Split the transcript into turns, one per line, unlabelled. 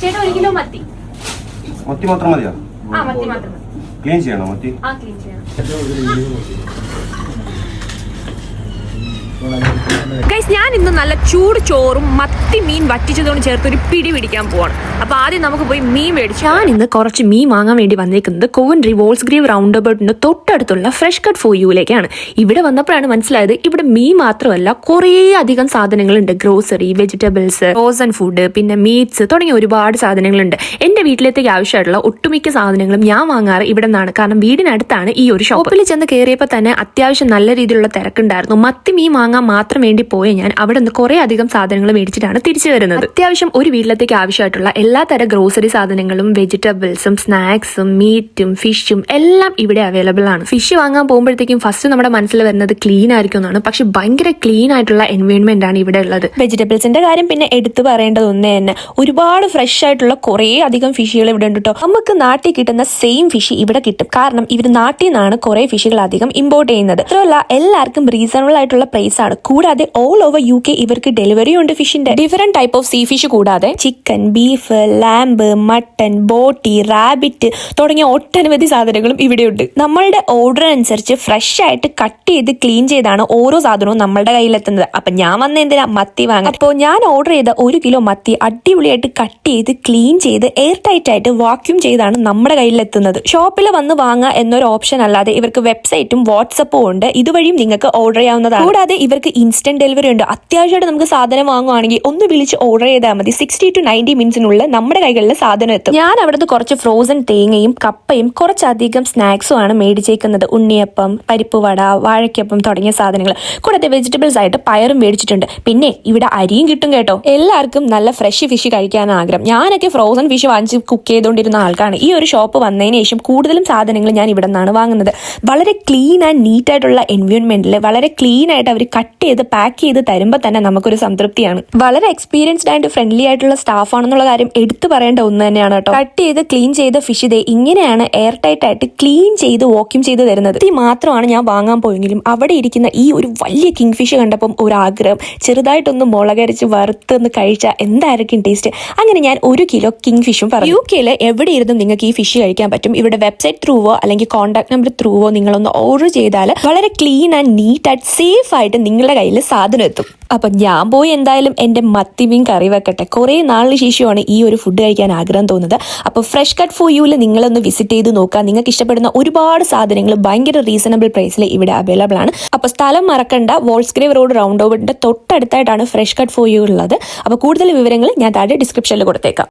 ചേട്ടാ ഒരു കിലോ മത്തി.
മത്തി മാത്രം മതിയോ?
ആ മത്തി മാത്രം
ക്ലീൻ ചെയ്യണോ മത്തി?
ആ ക്ലീൻ ചെയ്യണം. ഗൈസ് ഞാൻ ഇന്ന് നല്ല ചൂട് ചോറും മത്തി മീൻ വറ്റിച്ചതോട് ചേർത്ത് ഒരു പിടി പിടിക്കാൻ പോവാണ്. അപ്പൊ ആദ്യം നമുക്ക് പോയി മീൻ മേടിച്ചു ഞാൻ ഇന്ന് കുറച്ച് മീൻ വാങ്ങാൻ വേണ്ടി വന്നിരിക്കുന്നത് കോവൻട്രി വോൾസ് ഗ്രീവ് റൗണ്ട് അബൌട്ടിന്റെ തൊട്ടടുത്തുള്ള ഫ്രഷ് കട്ട് ഫോർ യുവിലേക്കാണ് ഇവിടെ വന്നപ്പോഴാണ് മനസ്സിലായത് ഇവിടെ മീൻ മാത്രമല്ല കുറേ അധികം സാധനങ്ങളുണ്ട്. ഗ്രോസറി വെജിറ്റബിൾസ് ഫ്രോസൺ ഫുഡ് പിന്നെ മീറ്റ്സ് തുടങ്ങിയ ഒരുപാട് സാധനങ്ങളുണ്ട്. എന്റെ വീട്ടിലേക്ക് ആവശ്യമായിട്ടുള്ള ഒട്ടുമിക്ക സാധനങ്ങളും ഞാൻ വാങ്ങാറ് ഇവിടെ നിന്നാണ്. കാരണം വീടിനടുത്താണ് ഈ ഒരു ഷോപ്പിൽ ചെന്ന് കയറിയപ്പോൾ തന്നെ അത്യാവശ്യം നല്ല രീതിയിലുള്ള തിരക്കുണ്ടായിരുന്നു. മത്തി മീൻ വാങ്ങാൻ മാത്രം വേണ്ടി പോയ ഞാൻ അവിടെ നിന്ന് കുറെ അധികം സാധനങ്ങൾ മേടിച്ചിട്ടാണ് തിരിച്ചു വരുന്നത്. അത്യാവശ്യം ഒരു വീട്ടിലത്തേക്ക് ആവശ്യമായിട്ടുള്ള എല്ലാ തരം ഗ്രോസറി സാധനങ്ങളും വെജിറ്റബിൾസും സ്നാക്സും മീറ്റും ഫിഷും എല്ലാം ഇവിടെ അവൈലബിൾ ആണ്. ഫിഷ് വാങ്ങാൻ പോകുമ്പോഴത്തേക്കും ഫസ്റ്റ് നമ്മുടെ മനസ്സിൽ വരുന്നത് ക്ലീൻ ആയിരിക്കും എന്നാണ്. പക്ഷെ ഭയങ്കര ക്ലീൻ ആയിട്ടുള്ള എൻവയോൺമെന്റ് ആണ് ഇവിടെ ഉള്ളത്. വെജിറ്റബിൾസിന്റെ കാര്യം പിന്നെ എടുത്തു പറയേണ്ടത് ഒന്ന് തന്നെ. ഒരുപാട് ഫ്രഷ് ആയിട്ടുള്ള കുറേ അധികം ഫിഷുകൾ ഇവിടെ ഉണ്ട് കേട്ടോ നമുക്ക് നാട്ടിൽ കിട്ടുന്ന സെയിം ഫിഷ് ഇവിടെ കിട്ടും. കാരണം ഇവർ നാട്ടിൽ നിന്നാണ് കുറേ ഫിഷുകൾ അധികം ഇമ്പോർട്ട് ചെയ്യുന്നത്. മാത്രമല്ല എല്ലാവർക്കും റീസണബിൾ ആയിട്ടുള്ള പ്രൈസ് ആണ്. കൂടാതെ ഓൾ ഓവർ യു കെ ഇവർക്ക് ഡെലിവറി ഉണ്ട് ഫിഷിന്റെ different type of sea fish കൂടാതെ ചിക്കൻ ബീഫ് ലാമ്പ് മട്ടൺ ബോട്ടി റാബിറ്റ് തുടങ്ങിയ ഒട്ടനവധി സാധനങ്ങളും ഇവിടെയുണ്ട് നമ്മളുടെ ഓർഡർ അനുസരിച്ച് ഫ്രഷ് ആയിട്ട് കട്ട് ചെയ്ത് ക്ലീൻ ചെയ്താണ് ഓരോ സാധനവും നമ്മളുടെ കയ്യിലെത്തുന്നത്. അപ്പൊ ഞാൻ വന്ന എന്തിനാ? മത്തി വാങ്ങാൻ. അപ്പോൾ ഞാൻ ഓർഡർ ചെയ്ത ഒരു കിലോ മത്തി അടിപൊളിയായിട്ട് കട്ട് ചെയ്ത് ക്ലീൻ ചെയ്ത് എയർ ടൈറ്റ് ആയിട്ട് വാക്യൂം ചെയ്താണ് നമ്മുടെ കയ്യിലെത്തുന്നത്. ഷോപ്പിൽ വന്ന് വാങ്ങുക എന്നൊരു ഓപ്ഷൻ അല്ലാതെ ഇവർക്ക് വെബ്സൈറ്റും വാട്സപ്പും ഉണ്ട്. ഇതുവഴിയും നിങ്ങൾക്ക് ഓർഡർ ചെയ്യാവുന്നതാണ്. കൂടാതെ ഇവർക്ക് ഇൻസ്റ്റന്റ് ഡെലിവറി ഉണ്ട്. അത്യാവശ്യമായിട്ട് നമുക്ക് സാധനം വാങ്ങുവാണെങ്കിൽ ഒന്ന് വിളിച്ച് ഓർഡർ ചെയ്താൽ മതി. സിക്സ്റ്റി ടു നയന്റി മിനിറ്റ്സിനുള്ളിൽ നമ്മുടെ കൈകളിലെ സാധനം എത്തും. ഞാൻ അവിടുന്ന് കുറച്ച് ഫ്രോസൺ തേങ്ങയും കപ്പയും കുറച്ചധികം സ്നാക്സും ആണ് മേടിച്ചേക്കുന്നത്. ഉണ്ണിയപ്പം പരിപ്പ് വട വാഴയ്ക്കപ്പം തുടങ്ങിയ സാധനങ്ങൾ. കൂടാതെ വെജിറ്റബിൾസ് ആയിട്ട് പയറും മേടിച്ചിട്ടുണ്ട്. പിന്നെ ഇവിടെ അരിയും കിട്ടും കേട്ടോ. എല്ലാവർക്കും നല്ല ഫ്രഷ് ഫിഷ് കഴിക്കാൻ ആഗ്രഹം. ഞാനൊക്കെ ഫ്രോസൺ ഫിഷ് വാങ്ങിച്ച് കുക്ക് ചെയ്തുകൊണ്ടിരുന്ന ആൾക്കാണ്. ഈ ഒരു ഷോപ്പ് വന്നതിന് ശേഷം കൂടുതലും സാധനങ്ങൾ ഞാൻ ഇവിടെ നിന്നാണ് വാങ്ങുന്നത്. വളരെ ക്ലീൻ ആൻഡ് നീറ്റ് ആയിട്ടുള്ള എൻവയോൺമെന്റിൽ വളരെ ക്ലീൻ ആയിട്ട് അവർ കട്ട് ചെയ്ത് പാക്ക് ചെയ്ത് തരുമ്പോൾ തന്നെ നമുക്കൊരു സംതൃപ്തിയാണ്. വളരെ എക്സ്പീരിയൻസ്ഡ് ആൻഡ് ഫ്രണ്ട്ലി ആയിട്ടുള്ള സ്റ്റാഫ് ആണെന്നുള്ള കാര്യം എടുത്തു പറയേണ്ട ഒന്ന് തന്നെയാണ് കേട്ടോ. കട്ട് ചെയ്ത് ക്ലീൻ ചെയ്ത ഫിഷ് ഇതേ ഇങ്ങനെയാണ് എയർ ടൈറ്റ് ആയിട്ട് ക്ലീൻ ചെയ്ത് വാക്യൂം ചെയ്ത് തരുന്നത്. ഇത് മാത്രമാണ് ഞാൻ വാങ്ങാൻ പോയെങ്കിലും അവിടെ ഇരിക്കുന്ന ഈ ഒരു വലിയ കിങ് ഫിഷ് കണ്ടപ്പം ഒരു ആഗ്രഹം ചെറുതായിട്ടൊന്ന് മുളകരച്ച് വറുത്തൊന്ന് കഴിച്ച എന്തായിരിക്കും ടേസ്റ്റ് അങ്ങനെ ഞാൻ ഒരു കിലോ കിങ് ഫിഷും പറഞ്ഞു. യു കെയിൽ എവിടെ ഇരുന്നും നിങ്ങൾക്ക് ഈ ഫിഷ് കഴിക്കാൻ പറ്റും. ഇവിടെ വെബ്സൈറ്റ് ത്രൂവോ അല്ലെങ്കിൽ കോൺടാക്ട് നമ്പർ ത്രൂവോ നിങ്ങളൊന്ന് ഓർഡർ ചെയ്താൽ വളരെ clean and neat and safe ആയിട്ട് നിങ്ങളുടെ കയ്യിൽ സാധനം എത്തും. അപ്പൊ ഞാൻ പോയി എന്തായാലും എന്റെ മത്തിമീൻ കറി വെക്കട്ടെ. കുറെ നാളിന് ശേഷമാണ് ഈ ഒരു ഫുഡ് കഴിക്കാൻ ആഗ്രഹം തോന്നുന്നത്. അപ്പോൾ ഫ്രഷ് കട്ട് ഫോർ യുവിൽ നിങ്ങളൊന്ന് വിസിറ്റ് ചെയ്ത് നോക്കുക. നിങ്ങൾക്ക് ഇഷ്ടപ്പെടുന്ന ഒരുപാട് സാധനങ്ങൾ ഭയങ്കര റീസണബിൾ പ്രൈസിൽ ഇവിടെ അവൈലബിൾ ആണ്. അപ്പോൾ സ്ഥലം മറക്കണ്ട. വോൾസ്ക്രീവ് റോഡ് റൗണ്ട് ഓവറിന്റെ തൊട്ടടുത്തായിട്ടാണ് ഫ്രഷ് കട്ട് ഫോർ യു ഉള്ളത്. അപ്പോൾ കൂടുതൽ വിവരങ്ങൾ ഞാൻ താഴെ ഡിസ്ക്രിപ്ഷനിൽ കൊടുത്തേക്കാം.